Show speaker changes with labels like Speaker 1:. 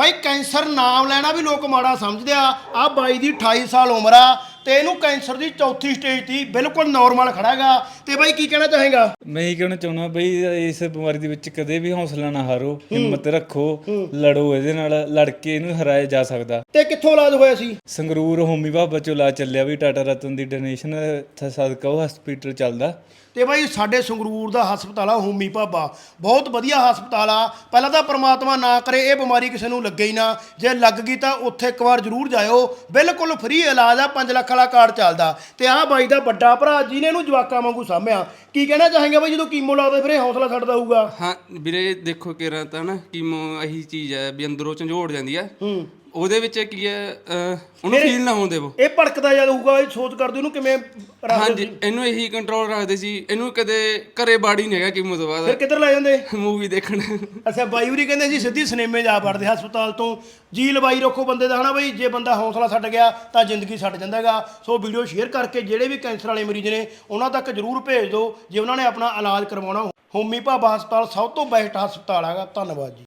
Speaker 1: ਬਾਈ cancer ਨਾਮ ਲੈਣਾ ਵੀ ਲੋਕ ਮਾੜਾ ਸਮਝਦੇ ਆ। ਆ ਬਾਈ ਦੀ 28 ਸਾਲ ਉਮਰ ਆ ਤੇ ਇਹਨੂੰ ਕੈਂਸਰ ਦੀ ਚੌਥੀ ਸਟੇਜ ਦੀ ਬਿਲਕੁਲ ਨਾਰਮਲ ਖੜਾਗਾ। ਤੇ ਬਾਈ ਕੀ ਕਹਿਣਾ ਚਾਹੇਗਾ?
Speaker 2: ਮੈਂ ਇਹ ਕਹਿਣਾ ਚਾਹੁੰਦਾ ਬਈ ਇਸ ਬਿਮਾਰੀ ਦੇ ਵਿੱਚ ਕਦੇ ਵੀ ਹੌਸਲਾ ਨਾ ਹਾਰੋ ਹਿੰਮਤ ਰੱਖੋ ਲੜੋ ਇਹਦੇ ਨਾਲ ਲੜ ਕੇ ਇਹਨੂੰ ਹਰਾਇਆ ਜਾ ਸਕਦਾ।
Speaker 1: ਤੇ ਕਿੱਥੋਂ ਇਲਾਜ ਹੋਇਆ ਸੀ?
Speaker 2: ਸੰਗਰੂਰ ਹੋਮੀ ਬਾਬਾ ਚੋਂ ਇਲਾਜ ਚੱਲਿਆ ਵੀ ਟਾਟਾ ਰਤਨ ਦੀ ਡੋਨੇਸ਼ਨ ਸਦਕਾ ਉਹ ਹਸਪੀਟਲ ਚੱਲਦਾ।
Speaker 1: ਤੇ ਬਾਈ ਸਾਡੇ ਸੰਗਰੂਰ ਦਾ ਹਸਪਤਾਲ ਆ ਹੋਮੀ ਭਾਬਾ। ਬਹੁਤ ਵਧੀਆ ਹਸਪਤਾਲ ਆ। ਪਹਿਲਾਂ ਤਾਂ ਪ੍ਰਮਾਤਮਾ ਨਾ ਕਰੇ ਇਹ ਬਿਮਾਰੀ ਕਿਸੇ ਨੂੰ ਲੱਗੇ ਹੀ ਨਾ। ਜੇ ਲੱਗ ਗਈ ਤਾਂ ਉੱਥੇ ਇੱਕ ਵਾਰ ਜ਼ਰੂਰ ਜਾਇਓ। ਬਿਲਕੁਲ ਫ੍ਰੀ ਇਲਾਜ ਆ 5 ਲੱਖ ਵਾਲਾ ਕਾਰਡ ਚੱਲਦਾ। ਤੇ ਆਹ ਬਾਈ ਦਾ ਵੱਡਾ ਭਰਾ ਜਿਹਨੇ ਇਹਨੂੰ ਜਵਾਕਾਂ ਵਾਂਗੂ ਸਾਂਭਿਆ ਕੀ ਕਹਿਣਾ ਚਾਹੇਗਾ ਬਾਈ ਜਦੋਂ ਕੀਮੋ ਲਾਉਂਦੇ ਫਿਰ ਇਹ ਹੌਸਲਾ ਛੱਡਦਾ ਹੋਊਗਾ
Speaker 3: ਹਾਂ ਵੀਰੇ ਦੇਖੋ ਕਿਰਾਂ ਤਾਂ ਨਾ ਕੀਮੋ ਇਹੀ ਚੀਜ਼ ਹੈ ਵੀ ਅੰਦਰੋਂ ਝੰਜੋੜ ਜਾਂਦੀ ਹੈ
Speaker 1: ਹੂੰ।
Speaker 3: ਉਹਦੇ ਵਿੱਚ ਕੀ ਹੈ ਅਹ, ਉਹਨੂੰ ਫੀਲ ਨਾ ਹੋਣ ਦੇਵੋ।
Speaker 1: ਇਹ ਭੜਕਦਾ ਜਦ ਹੋਊਗਾ ਇਹ ਸੋਚ ਕਰਦੇ ਉਹਨੂੰ ਕਿਵੇਂ
Speaker 3: ਹਾਂਜੀ ਇਹਨੂੰ ਇਹੀ ਕੰਟਰੋਲ ਰੱਖਦੇ ਸੀ। ਇਹਨੂੰ ਕਦੇ ਘਰੇ ਬਾੜੀ ਨਹੀਂ ਹੈਗਾ ਕੀਮੋ ਤੋਂ
Speaker 1: ਫਿਰ
Speaker 3: ਬਾਅਦ
Speaker 1: ਕਿੱਧਰ ਲੈ ਜਾਂਦੇ?
Speaker 3: ਮੂਵੀ ਦੇਖਣ।
Speaker 1: ਅੱਛਾ ਬਾਈ ਉਰੀ ਕਹਿੰਦੇ ਜੀ ਸਿੱਧੀ ਸਿਨੇਮੇ ਜਾ ਵੜਦੇ ਹਸਪਤਾਲ ਤੋਂ। ਜੀ ਲਵਾਈ ਰੱਖੋ ਬੰਦੇ ਦਾ ਹਨਾ ਬਈ? ਜੇ ਬੰਦਾ ਹੌਸਲਾ ਛੱਡ ਗਿਆ ਤਾਂ ਜ਼ਿੰਦਗੀ ਛੱਡ ਜਾਂਦਾ ਹੈਗਾ। ਸੋ ਵੀਡੀਓ ਸ਼ੇਅਰ ਕਰਕੇ ਜਿਹੜੇ ਵੀ ਕੈਂਸਰ ਵਾਲੇ ਮਰੀਜ਼ ਨੇ ਉਹਨਾਂ ਤੱਕ ਜਰੂਰ ਭੇਜ ਦਿਓ ਜੇ ਉਹਨਾਂ ਨੇ ਆਪਣਾ ਇਲਾਜ ਕਰਵਾਉਣਾ ਹੋਮੀ ਭਾਬਾ ਹਸਪਤਾਲ ਸਭ ਤੋਂ ਬੈਸਟ ਹਸਪਤਾਲ ਹੈਗਾ। ਧੰਨਵਾਦ ਜੀ।